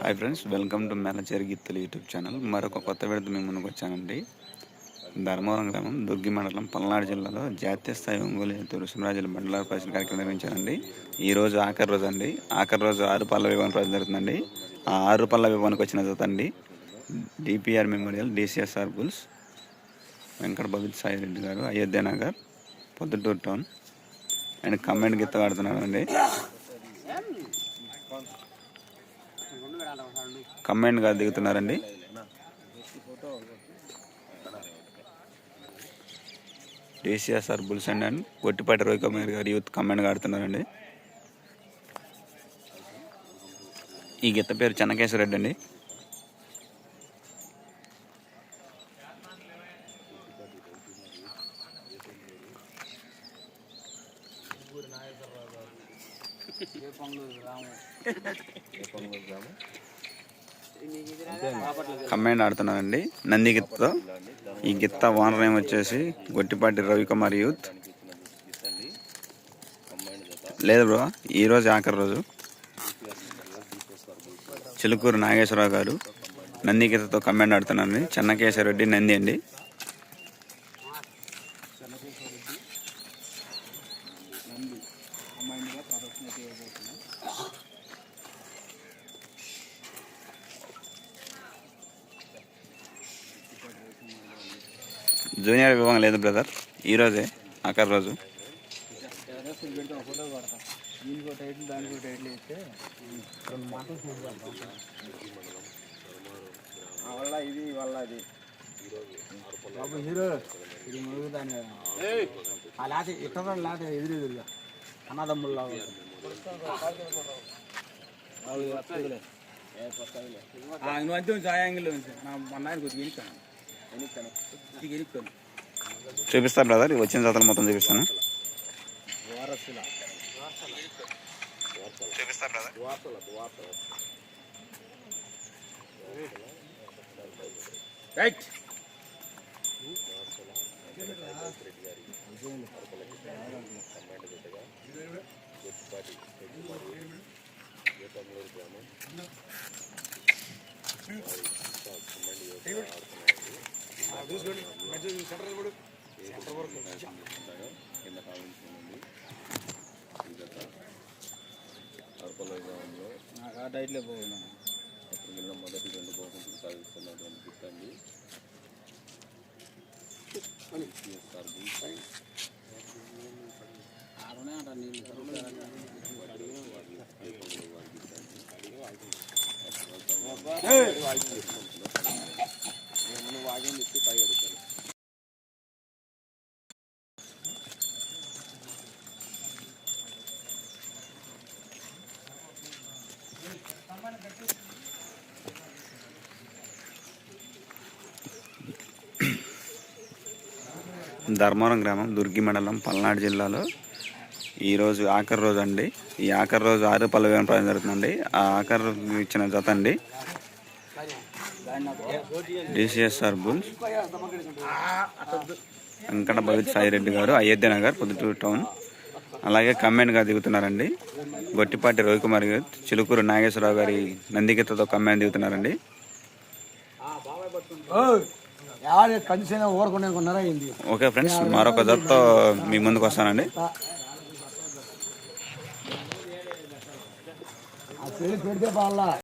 Hi friends welcome to Melacheri గీతలు YouTube channel మరొక కొత్త విడత మేము ముందుకు వచ్చానండి. ధర్మవరం గ్రామం దుర్గి మండలం పల్నాడు జిల్లాలో జాతీయ స్థాయి ఒంగోలు ఎత్తు రుసుమరాజుల బండ్ల పరిశీలన కార్యక్రమం నిర్వహించారండి ఈ రోజు ఆఖరి రోజు అండి. ఆఖరి రోజు ఆరు పళ్ళ వివాహం ప్రజలు జరుగుతుందండి. ఆ ఆరు పళ్ళ వివాహానికి వచ్చిన జత అండి. DPR memorial DCSR bulls Venkata Bhavith Sai Reddy గారు Ayodhya Nagar Proddatur town. And comment గిత్త ఆడుతున్నాడు అండి కమెంట్గా దిగుతున్నారండి. DCSR bulls and and Gottipati రోహికమేర్ గారు యూత్ కమెంట్ ఆడుతున్నారండి ఈ గిత్త పేరు చెన్నకేశ్వరరెడ్డి అండి. కమెంట్ ఆడుతున్నారండి నంది గిత్తతో ఈ గిత్త ఓనర్ నేమ్ వచ్చేసి గొట్టిపాటి రవికుమార్ యూత్. లేదు బ్రో ఈ రోజు ఆఖరి రోజు. చిలుకూరు నాగేశ్వరరావు గారు నంది గిత్తతో కమెంట్ ఆడుతున్నారండి చెన్నకేశ్వరరెడ్డి నంది అండి. జూనియర్ విభాగం లేదు బ్రదర్. ఈ రోజే ఆఖరి రోజు. ఇస్తే వల్ల ఇది వల్ల అది బాబు హీరో ఇది మురుగు ఆ ఇక్కడ లేత ఎదురు ఎదురుగా. అన్నదమ్ముల్లా నువ్వు అంతే ఉంచు ఆ యాంగిల్లో ఉంచు నా మొన్న ఆయన కొద్దిగా ఎనికాను ఎనికాను కొద్దిగా ఎనికాను చూపిస్తా బ్రదర్ వచ్చిన జాతర మొత్తం చూపిస్తాను. వారసులా చూపిస్తా బ్రదర్ రైట్ నాకు ఆ డైట్లో పోతున్నాను మొదటి రెండు పోకుండా సాధిస్తున్నటువంటి గిట్టండి ఆడనే అంట ధర్మవరం గ్రామం దుర్గి మండలం పల్నాడు జిల్లాలో. ఈరోజు ఆఖరి రోజు అండి. ఈ ఆఖరి రోజు ఆరు పల్లె వేలం ప్రయాణం జరుగుతుందండి. ఆ ఆఖరి రోజు ఇచ్చిన జత అండి. డిసిఎస్ఆర్ బుల్స్ వెంకట భవిత్ సాయిరెడ్డి గారు అయోధ్య నగర్ పొద్దుటూరు టౌన్. అలాగే కమెంట్గా దిగుతున్నారండి. గొట్టిపాటి రవికుమార్ గారు చిలుకూరు నాగేశ్వరరావు గారి నందికితతో కమెంట్ దిగుతున్నారండి. ఓకే ఫ్రెండ్స్ మరొక జతతో మీ ముందుకు వస్తానండి పెడితే